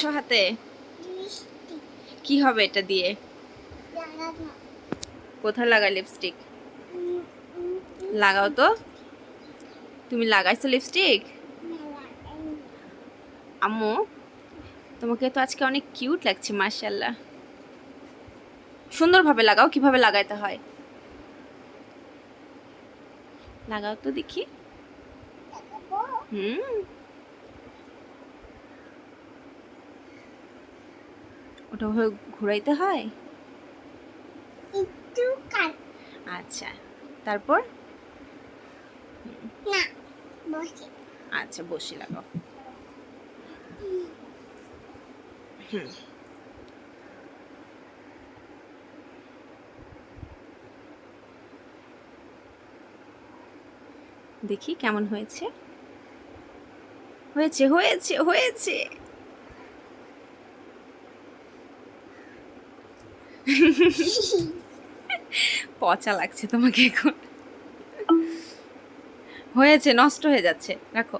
লাগাচ্ছ হাতে? কি হবে এটা দিয়ে? কোথায় লাগাই লিপস্টিক লাগাও তো। তুমি লাগাইছো লিপস্টিক আম্মু, তোমাকে তো আজকে অনেক কিউট লাগছে মার্শাল্লাহ সুন্দরভাবে লাগাও, কীভাবে লাগাইতে হয়। লাগাও তো দেখি। হুম। ওটা ওভাবে ঘুরাইতে হয়? একটু আচ্ছা তারপর? না বসে। আচ্ছা বসে লাগাও হুম। দেখি কেমন হয়েছে। হয়েছে হয়েছে হয়েছে। পচা লাগছে তোমাকে এখন। হয়েছে নষ্ট হয়ে যাচ্ছে। রাখো।